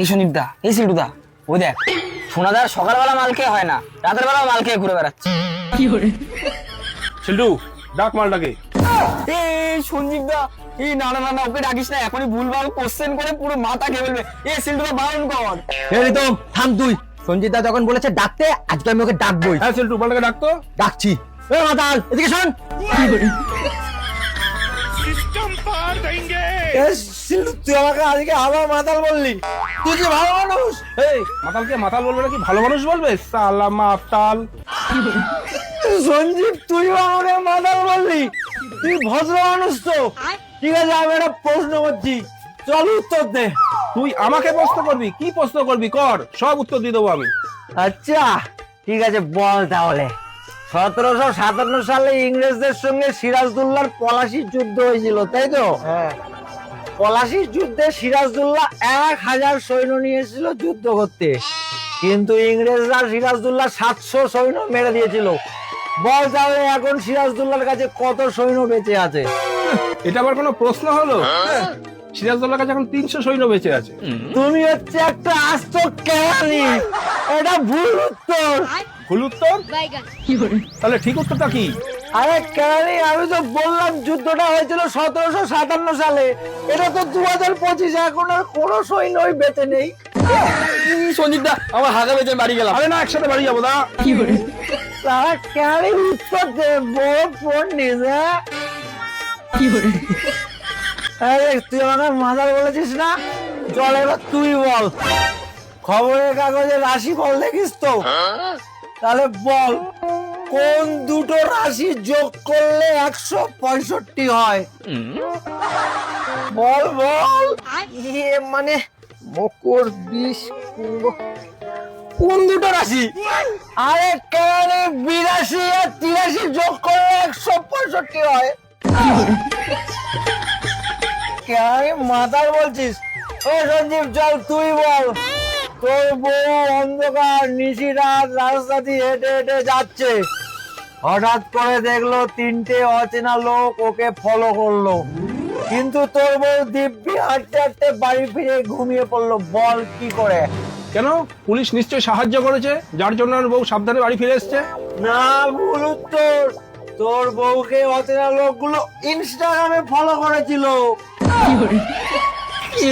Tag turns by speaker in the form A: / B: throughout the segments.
A: এই সন্দীপ দা এই সিটু দা ওই দেখ সোনাদার সকালবেলা হয় না রাতের বেলা ঘুরে বেড়াচ্ছে।
B: সিল্টু ডাক মালটাকে।
A: সঞ্জীব দা এই না না না ওকে ডাকিস না এখনই ভুলভাল কোশ্চেন করে পুরো মাথা খেয়ে ফেলবে। এ সিলটুকে বারণ কর।
C: রিতম থাম তুই। সঞ্জিতা যখন বলেছে ডাকতে আজকে আমি ওকে ডাকবই।
B: হ্যাঁ সিল্টু মালটাকে ডাকতো
C: ডাকছি। এ মাতাল এদিকে শোন। সিলু তুই আমাকে আজকে আবার মাতাল বললি। তুই কি ভালো মানুষ?
B: এই মাতালকে মাতাল বলবে নাকি? ভালো মানুষ বলবে? সালা মাতাল।
C: সঞ্জীব তুই আমাকে মাতাল বললি। তুই ভদ্র মানুষ তো। ঠিক আছে আমি একটা প্রশ্ন করছি। চল উত্তর দে।
B: তুই আমাকে প্রশ্ন করবি? কি প্রশ্ন করবি? কর। সব উত্তর দিয়ে দেবো আমি।
C: আচ্ছা ঠিক আছে বল তাহলে। সতেরোশো সাতান্ন সালে ইংরেজদের সঙ্গে সিরাজদুল্লাহর পলাশির যুদ্ধ হয়েছিল তাই তো? পলাশির যুদ্ধে সিরাজদুল্লাহ এক হাজার সৈন্য নিয়েছিল যুদ্ধ করতে। কিন্তু ইংরেজরা সিরাজদুল্লাহ সাতশো সৈন্য মেরে দিয়েছিল। বল তাহলে এখন সিরাজদুল্লাহর কাছে কত সৈন্য বেঁচে আছে?
B: এটা আবার কোনো প্রশ্ন হলো? সিরাজদৌল্লার কাছে এখন তিনশো সৈন্য বেঁচে আছে।
C: তুমি হচ্ছে একটা আস্ত কেরানি। এটা ভুল উত্তর।
B: ভুল উত্তর? তাহলে ঠিক উত্তরটা কি?
C: আরে কেরানি আমি তো বললাম যুদ্ধটা হয়েছিল সতেরোশো সাতান্ন সালে। এটা তো দু হাজার পঁচিশ এখন আর কোনো সৈন্যই বেঁচে নেই।
A: সঞ্জীব দা আমার হাতে বেঁচে বাড়ি গেলাম।
B: আরে না একসাথে বাড়ি যাব দা।
C: তারা কেরানি উত্তর দে বড় পণ্ডিত হ্যাঁ আরে তুই আমাকে মাদার বলেছিস না? চল এবার তুই বল। খবরের কাগজে রাশি ফল দেখিস তো? তাহলে বল, কোন দুটো রাশি যোগ করলে একশো পঁয়ষট্টি হয়? বল বল। ইয়ে মানে মকর, বিষ কোন দুটো রাশি? আরে কেন বিরাশি আর তিরাশি যোগ করলে একশো পঁয়ষট্টি হয়? কেন মাতাল বলছিস। ও সঞ্জীব চল তুই বল। তোর বউ অন্ধকার নিশি রাত রাস্তা দিয়ে হেঁটে হেঁটে যাচ্ছে। হঠাৎ করে দেখল তিনটে অচেনা লোক ওকে ফলো করল। কিন্তু তোর বউ দিব্যি হাঁটতে হাঁটতে বাড়ি ফিরে ঘুমিয়ে পড়ল। বল কি করে?
B: কেন? পুলিশ নিশ্চয়ই সাহায্য করেছে যার জন্য বউ সাবধানে বাড়ি ফিরে এসছে?
C: না ভুল উত্তর। তোর বউকে অচেনা লোকগুলো ইনস্টাগ্রামে ফলো করেছিল।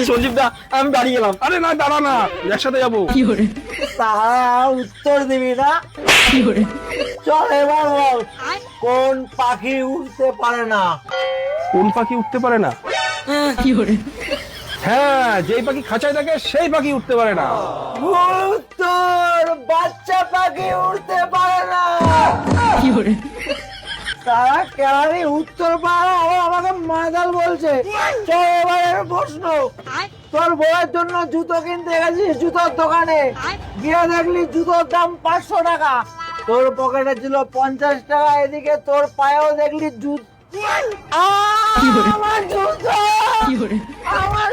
A: সঞ্জীব দা আমি বাড়ি গেলাম।
B: আরে না দাঁড়া না একসাথে যাব।
C: তারা উত্তর দিবি না। চল এবার বল কোন পাখি উঠতে পারে না?
B: কোন পাখি উঠতে পারে না? হ্যাঁ যেই পাখি খাঁচায় থাকে সেই পাখি উঠতে পারে না।
C: উত্তর বাচ্চা পাখি উঠতে পারে না। তারা কেনারি উত্তর পারে আবার আমাকে মাদাল বলছে। চল এবারে প্রশ্ন। তোর বউয়ের জন্য জুতো কিনতে গেছিস জুতোর দোকানে? গিয়ে দেখলি জুতোর দাম পাঁচশো টাকা। তোর পকেটে ছিল পঞ্চাশ টাকা এদিকে তোর পায়েও দেখলি জুতো। আমার জুতো! আমার